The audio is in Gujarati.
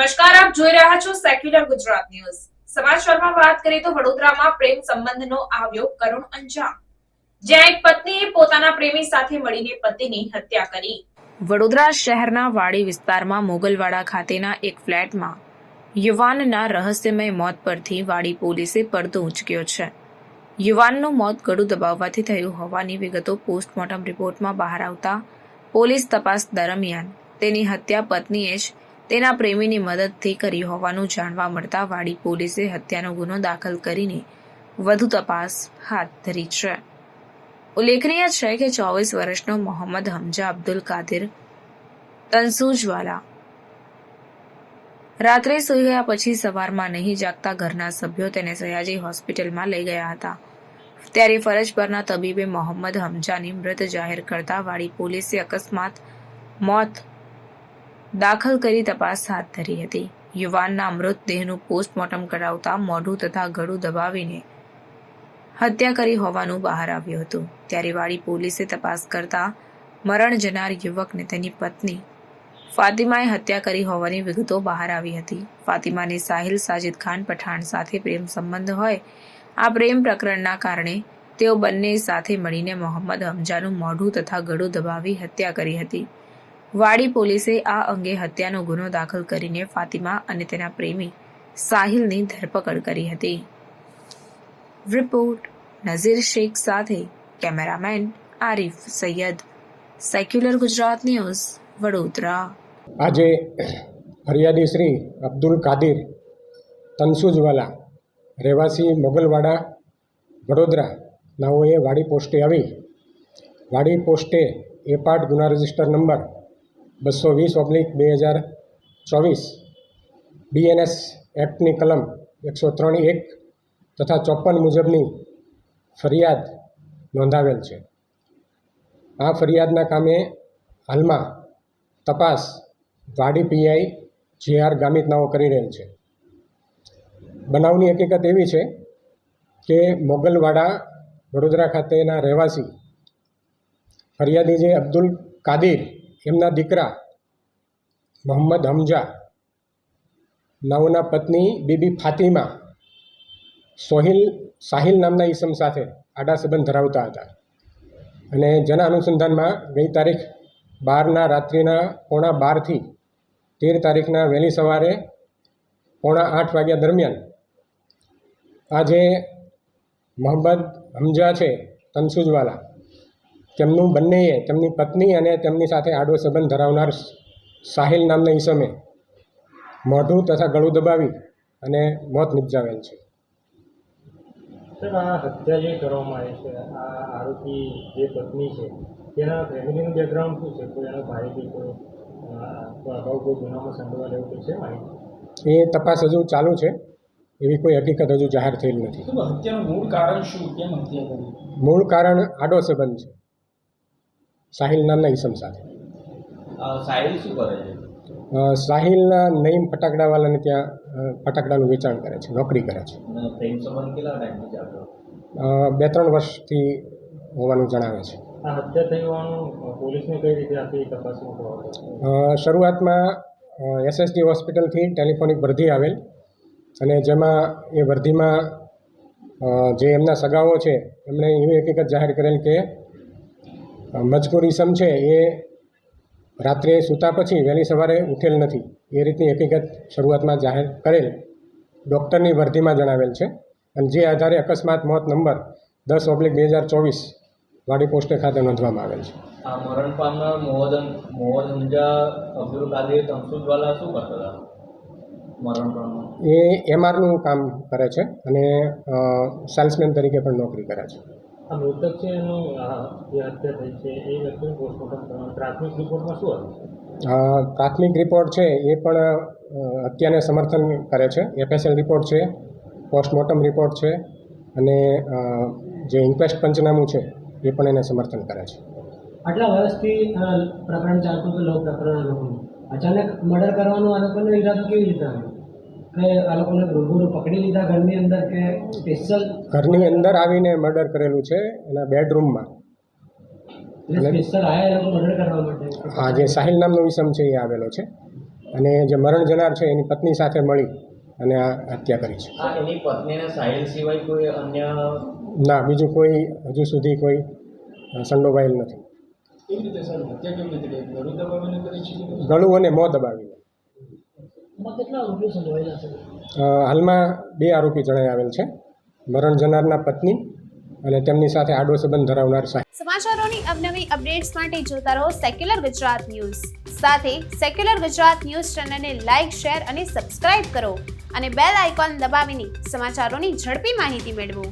નમસ્કાર, આપ જોઈ રહ્યા છો સેક્યુલર ગુજરાત ન્યૂઝ સમાચારમાં વાત કરીએ તો વડોદરામાં પ્રેમ સંબંધનો આવ્યો કરુણ અંજામ. જ્યાં એક પત્નીએ પોતાના પ્રેમી સાથે મળીને પતિની હત્યા કરી. વડોદરા શહેરના વાડી વિસ્તારમાં મોગલવાડા ખાતેના એક ફ્લેટમાં યુવાનના રહસ્યમય મોત પરથી વાડી પોલીસે પડતો ઉંચક્યો છે. યુવાનનું મોત ગળું દબાવવાથી થયું હોવાની વિગતો પોસ્ટમોર્ટમ રિપોર્ટમાં બહાર આવતા પોલીસ તપાસ દરમિયાન તેની હત્યા પત્નીએ જ તેના પ્રેમીની મદદથી કરી હોવાનું જાણવા મળતા વાડી પોલીસે હત્યાનો ગુનો દાખલ કરીને વધુ તપાસ હાથ ધરી છે. ઉલ્લેખનીય છે કે ચોવીસ વર્ષનો મોહમ્મદ હમજા અબ્દુલ કાદિર તનસુજવાલા રાત્રે સૂઈ ગયા પછી સવારમાં નહીં જાગતા ઘરના સભ્યો તેને સયાજી હોસ્પિટલમાં લઈ ગયા હતા. ત્યારે ફરજ પરના તબીબે મોહમ્મદ હમજાની મૃત જાહેર કરતા વાડી પોલીસે અકસ્માત, મોત દાખલ કરી તપાસ હાથ ધરી હતી. યુવાનના મૃતદેહનું પોસ્ટમોર્ટમ કરાવતા મોઢું તથા ગળું દબાવીને હત્યા કરી હોવાનું બહાર આવ્યું હતું. ત્યારે વાડી પોલીસે તપાસ કરતા મરણ જનાર યુવકને તેની પત્ની ફાતિમાએ હત્યા કરી હોવાની વિગતો બહાર આવી હતી. ફાતિમાને સાહિલ સાજિદ ખાન પઠાણ સાથે પ્રેમ સંબંધ હોય, આ પ્રેમ પ્રકરણના કારણે તેઓ બંને સાથે મળીને મોહમ્મદ હમજાનું મોઢું તથા ગળું દબાવી હત્યા કરી હતી. વાડી પોલીસે આ અંગે હત્યાનો ગુનો દાખલ કરીને ફાતિમા અને તેના પ્રેમી સાહિલની ધરપકડ કરી હતી. રિપોર્ટ નઝીર શેખ સાથે cameraman Arif Sayyed. Secular Gujarat news, Vadodara. આજે ફરિયાદી શ્રી અબ્દુલ કાદિર તનસુજવાલા રહેવાસી મોગલવાડા, વડોદરા નાઓએ વાડી પોસ્ટે આવી. વાડી પોસ્ટે એ પાર્ટ ગુના રજિસ્ટર નંબર બસો વીસ ઓબ્લિક બે હજાર ચોવીસ. બીએનએસ એક્ટની કલમ એકસો ત્રણ એક તથા ચોપન મુજબની ફરિયાદ નોંધાવેલ છે. આ ફરિયાદના કામે હાલમાં તપાસ વાડી પીઆઈ જે આર ગામિત કરી રહેલ છે. બનાવની હકીકત એવી છે કે મોગલવાડા વડોદરા ખાતેના રહેવાસી ફરિયાદી જે અબ્દુલ કાદિર એમના દીકરા મોહમ્મદ હમજા નાઓના પત્ની બીબી ફાતિમા, સોહિલ, સાહિલ નામના ઈસમ સાથે આડા સંબંધ ધરાવતા હતા. અને જેના અનુસંધાનમાં ગઈ તારીખ બારના રાત્રિના પોણા બારથી તેર તારીખના વહેલી સવારે પોણા આઠ વાગ્યા દરમિયાન આ જે મોહમ્મદ હમજા છે તનસુજવાલા તેમનું બંનેએ તેમની પત્ની અને તેમની સાથે આડો સંબંધ ધરાવનાર સાહિલ નામના ઈસમે મોઢું તથા ગળું દબાવી અને મોત નિપજાવેલ છે. સર આ હત્યા જે કરવામાં આવી છે આ આરોપી જે પત્ની છે તેના ફેમિલીનું બેકગ્રાઉન્ડ શું છે? કોઈ એનો ભાઈ કે કોઈ અગાઉ કોઈ ગુનામાં સંડોવાયેલ એવું કોઈ છે માહિતી? એ તપાસ હજુ ચાલુ છે. એવી કોઈ હકીકત હજુ જાહેર થયેલ નથી. હત્યાનું મૂળ કારણ શું? કેમ હત્યા કરી? મૂળ કારણ આડો સંબંધ છે. સાહિલ નામના ઈસમ સાથે. સાહિલ શું કરે છે? સાહિલના નઈમ ફટાકડાવાલાને ત્યાં ફટાકડાનું વેચાણ કરે છે નોકરી કરે છે. બે ત્રણ વર્ષથી હોવાનું જણાવે છે. શરૂઆતમાં એસએસડી હોસ્પિટલથી ટેલિફોનિક વર્ધી આવેલ અને જેમાં એ વર્ધીમાં જે એમના સગાઓ છે એમણે એવી હકીકત જાહેર કરેલ કે ઈસમ છે એ રાત્રે સૂતા પછી વહેલી સવારે ઉઠેલ નથી. એ રીતની હકીકત શરૂઆતમાં જાહેર કરેલ. ડૉક્ટરની વર્ધીમાં જણાવેલ છે. અને જે આધારે અકસ્માત મોત નંબર દસ ઓબ્લિક બે હજાર ચોવીસ વાડી પોસ્ટે ખાતે નોંધવામાં આવેલ છે. આ મરણ પામનાર મોહદ મોહદ હમજા અબ્દુલ કાદિર તમસુદવાલા શું કરતા હતા? એ એમઆરનું કામ કરે છે અને સેલ્સમેન તરીકે પણ નોકરી કરે છે. આ મૃતક છે એનું જે હત્યા થઈ છે એ વ્યક્તિનું પોસ્ટમોર્ટમ કરવાનું પ્રાથમિક રિપોર્ટમાં શું આવ્યું પ્રાથમિક રિપોર્ટ છે એ પણ હત્યાને સમર્થન કરે છે. એફએસએલ રિપોર્ટ છે પોસ્ટમોર્ટમ રિપોર્ટ છે અને જે ઇન્ક્વેસ્ટ પંચનામું છે એ પણ એને સમર્થન કરે છે. આટલા વર્ષથી પ્રકરણ ચાલતું હતું લવ પ્રકરણ અચાનક મર્ડર કરવાનો આ લોકોનો ઈરાદો કેવી રીતે આવ્યો? કે આ લોકોને રૂબરૂ પકડી લીધા ઘરની અંદર કે સ્પેશિયલ ઘરની અંદર આવીને મર્ડર કરેલું છે એના બેડરૂમમાં આ જે સાહિલ નામનો વિષમ છે એ આવેલો છે. અને જે મરણ જનાર છે એની પત્ની સાથે મળી અને આ હત્યા કરી છે. એની પત્નીને સાહિલ સિવાય કોઈ અન્ય ના બીજું કોઈ હજુ સુધી કોઈ સંડોવાયેલ નથી. ગળું અને મોં દબાવીને. હાલમાં બે આરોપી જણાઈ આવેલ છે. મરણ જનારના પત્ની અને તેમની સાથે આડો સંબંધ ધરાવનાર સાહેબ. સમાચારોની અવનવી અપડેટ્સ માટે જોતા રહો સેક્યુલર ગુજરાત ન્યૂઝ સાથે સેક્યુલર ગુજરાત ન્યૂઝ ચેનલને લાઇક શેર અને સબસ્ક્રાઇબ કરો અને બેલ આઇકોન દબાવીને સમાચારોની ઝડપી માહિતી મેળવો.